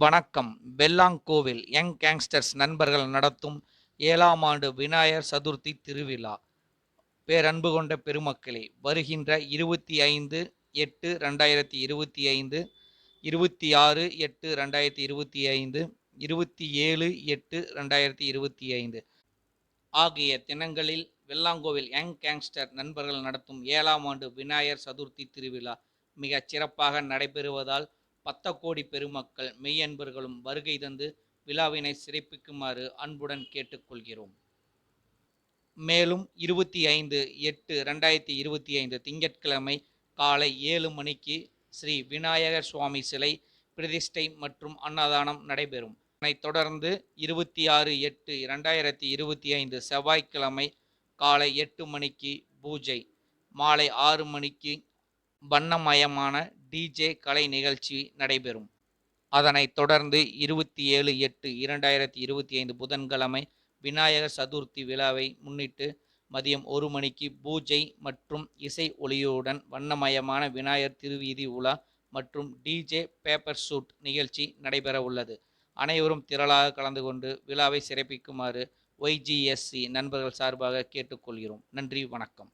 வணக்கம். Vellankovil young gangsters நண்பர்கள் நடத்தும் ஏழாம் ஆண்டு விநாயகர் சதுர்த்தி திருவிழா. பேரன்பு கொண்ட பெருமக்களே வருகின்ற இருபத்தி ஐந்து எட்டு ரெண்டாயிரத்தி இருபத்தி ஐந்து இருபத்தி ஆறு எட்டு ரெண்டாயிரத்தி இருபத்தி ஐந்து இருபத்தி ஏழு எட்டு ரெண்டாயிரத்தி இருபத்தி ஐந்து. ஆகிய தினங்களில் வெள்ளாங்கோவில் யங் கேங்ஸ்டர் நண்பர்கள் நடத்தும் ஏழாம் ஆண்டு விநாயகர் சதுர்த்தி திருவிழா மிகச் சிறப்பாக நடைபெறுவதால் பத்த கோடி பெருமக்கள் மெய்யன்பர்களும் வருகை தந்து விழாவினை சிறப்பிக்குமாறு அன்புடன் கேட்டுக்கொள்கிறோம். மேலும் இருபத்தி ஐந்து எட்டு ரெண்டாயிரத்தி இருபத்தி ஐந்து திங்கட்கிழமை காலை ஏழு மணிக்கு ஸ்ரீ விநாயகர் சுவாமி சிலை பிரதிஷ்டை மற்றும் அன்னதானம் நடைபெறும். அதனைத் தொடர்ந்து இருபத்தி ஆறு எட்டு இரண்டாயிரத்தி இருபத்தி ஐந்து செவ்வாய்க்கிழமை காலை எட்டு மணிக்கு பூஜை மாலை ஆறு மணிக்கு வண்ணமயமான டிஜே கலை நிகழ்ச்சி நடைபெறும். அதனைத் தொடர்ந்து இருபத்தி ஏழு எட்டு இரண்டாயிரத்தி இருபத்தி ஐந்து புதன்கிழமை விநாயகர் சதுர்த்தி விழாவை முன்னிட்டு மதியம் ஒரு மணிக்கு பூஜை மற்றும் இசை ஒளியுடன் வண்ணமயமான விநாயகர் திருவீதி உலா மற்றும் டிஜே பேப்பர் ஷூட் நிகழ்ச்சி நடைபெற உள்ளது. அனைவரும் திரளாக கலந்து கொண்டு விழாவை சிறப்பிக்குமாறு ஒய்ஜிஎஸ்சி நண்பர்கள் சார்பாக கேட்டுக்கொள்கிறோம். நன்றி வணக்கம்.